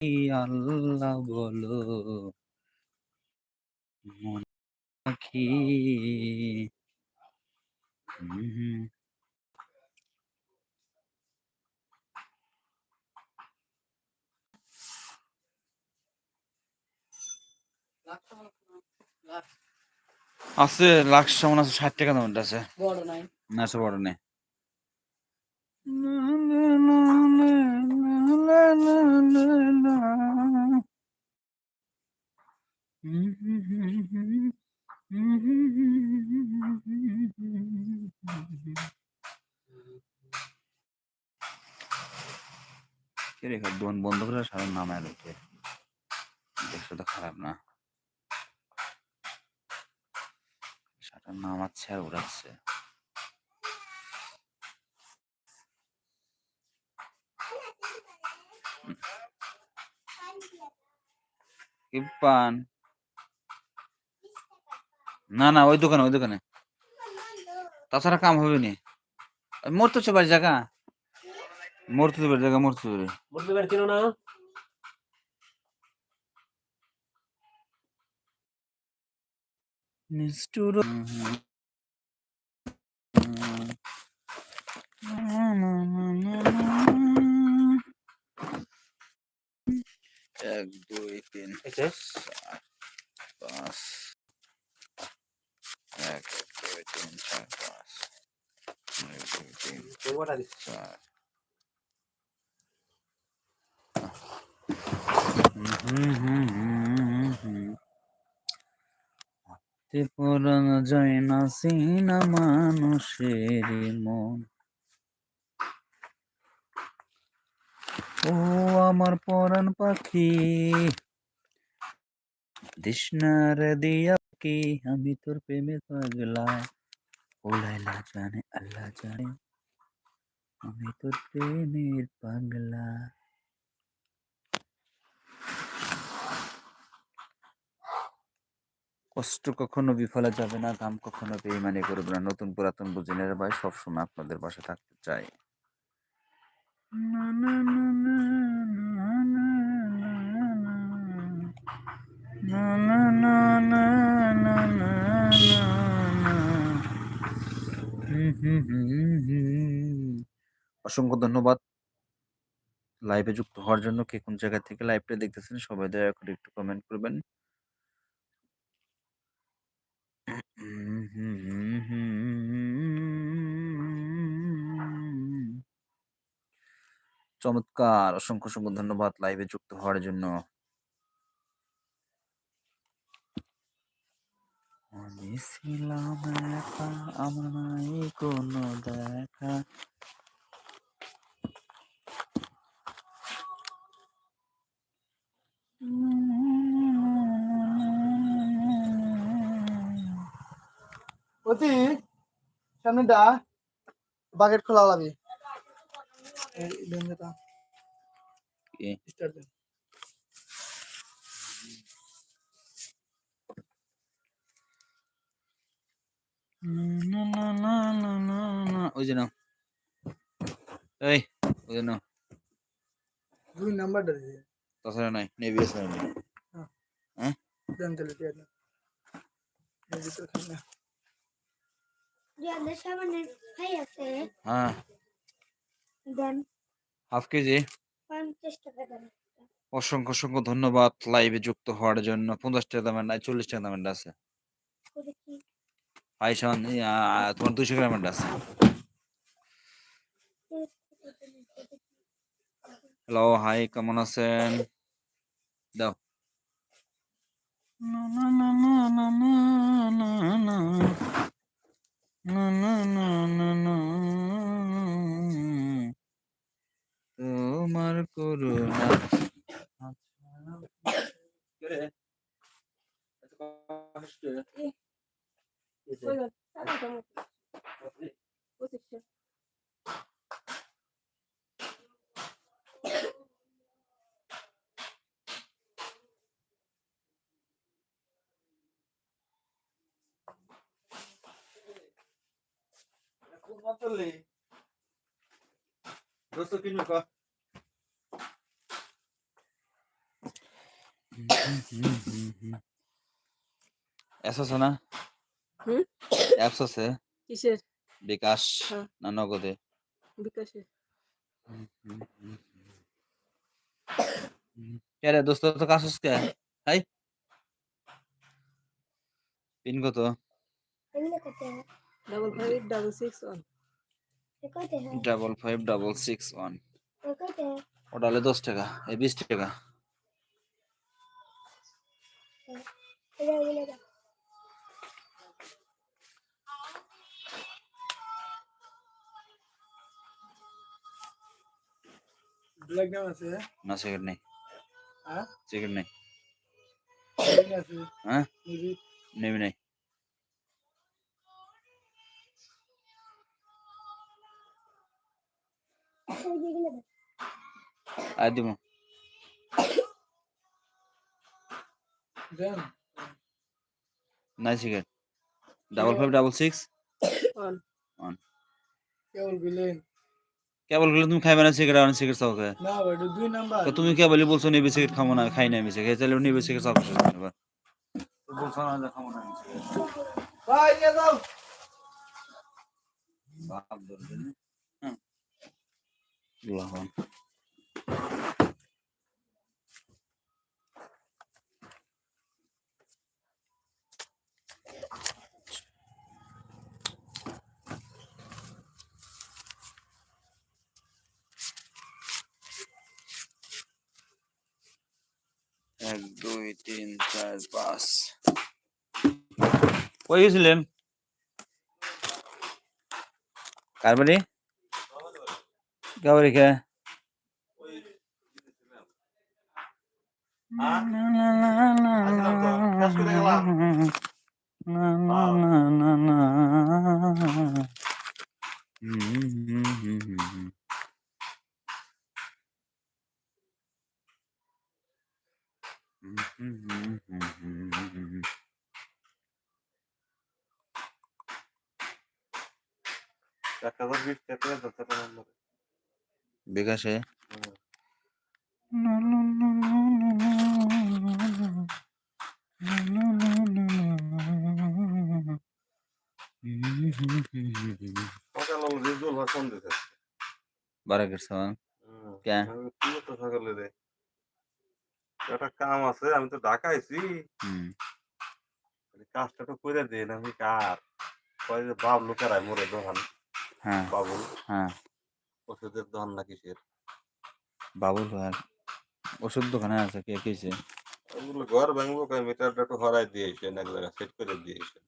আল্লাহ বলো। মন আছে লাক্স সমান আছে ষাট টাকা দামের আছে। বড় নাই। না বড় নেই। রেখা দোন বন্ধ করে সারা নামায় তো খারাপ না? নামাচ্ছে আর উড়াচ্ছে। ইরফান। না না ওই দোকানে ওই দোকানে। তাছাড়া কাম হবে নি। মরতে হচ্ছে বাড়ি জায়গা? মরতে বাড়ি। জায়গা মরতে পারছিল না? নিষ্ঠুর। এক দুই তিন এসে চার পাঁচ এক দুই তিন চার পাঁচ এক দুই তিন ওটা দিস চার পড়ানো যায় না সিনা মানুষের মন। ও আমার পরাণ পাখি, তৃষ্ণার দিয়া কি আমি তোর প্রেমে পাগলা। ও লাইলা জানে, আল্লাহ জানে। আমি তো প্রেমের পাগলা কষ্ট কখনো বিফলে যাবে না দাম কখনো বেইমানি করবে না। নতুন পুরাতন বুঝিনের ভাই সবসময় আপনাদের পাশে থাকতে চাই। না, না, না, না, না, না, অসংখ্য ধন্যবাদ। লাইভে যুক্ত হওয়ার জন্য কে কোন জায়গা থেকে লাইভটা দেখতেছেন সবাই দয়া করে একটু কমেন্ট করবেন। চমৎকার, অসংখ্য অসংখ্য ধন্যবাদ লাইভে যুক্ত হওয়ার জন্য। আমি ছিলাম একা, আমার নাই কোনো দেখা। সাথী সামনেটা বাকেট খোলা লাগবে ওই যে নাও। এই ওই দুই নাম্বারটা দিয়ে। তাছাড়া নাই নেভিয়াস নাই হ্যাঁ।, হ্যাঁ? হ্যাঁ হাফ কেজি অসংখ্য অসংখ্য ধন্যবাদ লাইভে যুক্ত হওয়ার জন্য পঞ্চাশ টাকা দামের নাই চল্লিশ টাকা দামের আছে আইসান তোমার দুশো গ্রামের আছে হ্যালো হাই কেমন আছেন দাও না না না না না না না তোমার করুণা। বিকাশ হ্যাঁ। না নগদে? বিকাশে দোস্ত তো কাজ হচ্ছে হাই। পিন কত? পিন কত? Double five double six one double five double six one ওটা হলে দশ টাকা এই বিশ টাকা। নেই। নেই। इधर আর দিব দেন নাই cigarette double five double six one one কেবল বিলেন কেবল গুলো তুমি খাইবে না সিগারেট আর সিগারেট চাও খায় না ভাই এটা দুই নাম্বার তো তুমি কেবলই বলছো নেবে সিগারেট খাবো না খাই না আমি সিগারেট তাহলে নেবে সিগারেট চাও খাবো এবার বলছো না যে খাবো না আমি cigarette। ভাই নিয়ে যাও বাপ ধরবে না হুম। লাহন। এক দুই তিন চার পাঁচ কই গেছিলেন কার বাড়ি গাবারি কে এক হাজার বিশ টাকা দশ টাকা নম্বর বিকাশে বারা? তো সকালে রে একটা কাম আছে আমি তো ঢাকাইছি কাজটা তো করে দিন আমি কার? কয় যে বাবলু মোরে দোকান হ্যাঁ। বাবুল। হ্যাঁ। ওষুধের দোকান না কিসের বাবুল আর ওষুধ দোকানে আছে কে কেছে ওগুলো ঘর ভাঙবো কয় মিটারটা একটু হরাই দিয়েছে এক জায়গায় সেট করে দিয়েছে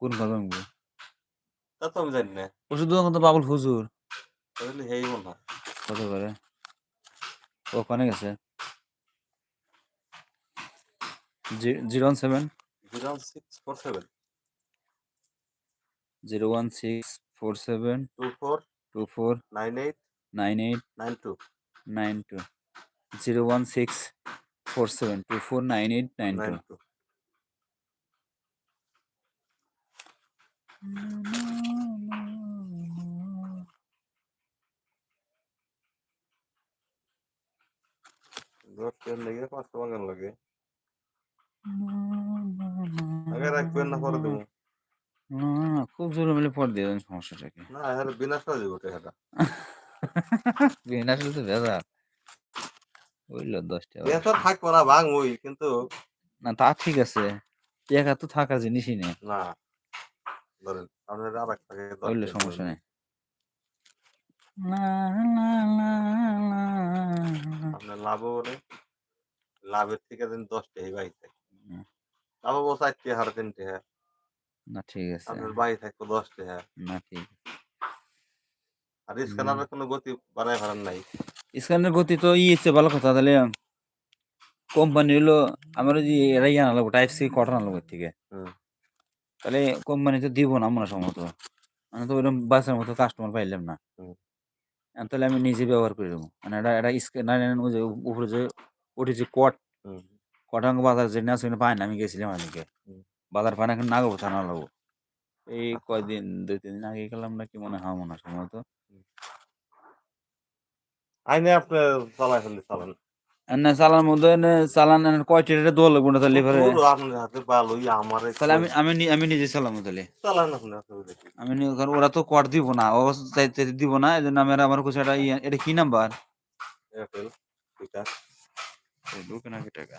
কোন কথা বলব তা তো আমি জানি না। ওষুধ দোকান তো বাবুল হুজুর। তাহলে হেই মনে হয়। কত করে? ওখানে গেছে? Zero one seven? Zero six four seven. Zero one six four seven two four two four nine eight nine eight nine two nine two zero one six four seven two four nine eight nine two nine two দশ train লেগে পাঁচশো বাগান লাগে আগে রাখবেন না পরে দেবো না, খুব জোরে মিলে পর দিয়ে দেন সমস্যাটাকে। না হ্যাঁ বিনাশ হয়ে যাবে টাকাটা বিনা শুধু ভেজা বুঝলো দশ টাকা বেতন থাকব না ভাঙ ওই কিন্তু না তা ঠিক আছে। টাকা তো থাকার জিনিসই নেই। না ধরেন আপনার আর এক বুঝলো সমস্যা নেই। না, না, না, না, না। আপনার লাভও বলে লাভের থেকে দিন দশ টাকা বাই থাকে হুম। লাভও বসে চার টাকা সাড়ে তিন টাকা না ঠিক আছে। আপনার বাই থাকব দশ টাকা না ঠিক আর স্ক্যানারের কোনো গতি বাড়ায় ফেলার নাই। স্ক্যানের গতি তো ই হচ্ছে ভালো কথা তাহলে কোম্পানি হলো আমার যে এরা ইয়ে আনা লাগবো টাইপ সি কটন আনা লাগবো এর থেকে তাহলে কোম্পানি তো দিব না মনে হয় সম্ভবত। আমি তো ওইরকম বাসের মতো কাস্টমার পাইলাম না। তাহলে আমি নিজে ব্যবহার করে দেবো। মানে এটা এটা স্ক্যানার যে উপরে যে ওটি যে কট। কটাঙ্গ বাজার যে না সেখানে পায় না আমি গেছিলাম আজকে। বাজার পায় না এখন নাগবো না লাগবো এই কয়দিন দুই তিন দিন আগে গেলাম নাকি মনে হয় মনে হয় সম্ভবত। আইনে আপনি চালাই ফেললে চালান। না চালান মধ্যে চালান এনে কয়টা দোয়া লাগবো না তাহলে এবারে আপনার হাতে ভালোই আমার তাহলে আমি আমি আমি নিজে চালামো তাহলে। চালান আপনি আমি কারণ ওরা তো কর দিব না ও চাইতে চাইতে দিব না আমি আমার কাছে এটা ইয়ে- এটা কি নাম্বার? এয়ারটেল ঠিক ঢুকে নাকি টাকা।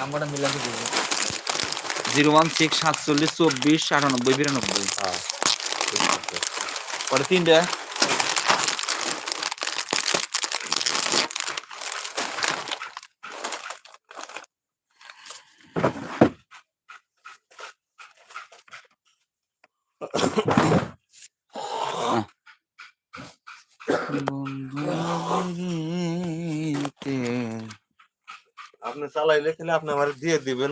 নাম্বারটা মিলাতে দিব জিরো ওয়ান সিক্স সাতচল্লিশ চব্বিশ আটানব্বই বিরানব্বই। হ্যাঁ পরে তিনটা। চালাইলে খেলে আপনি আমার দিয়ে দিবেন।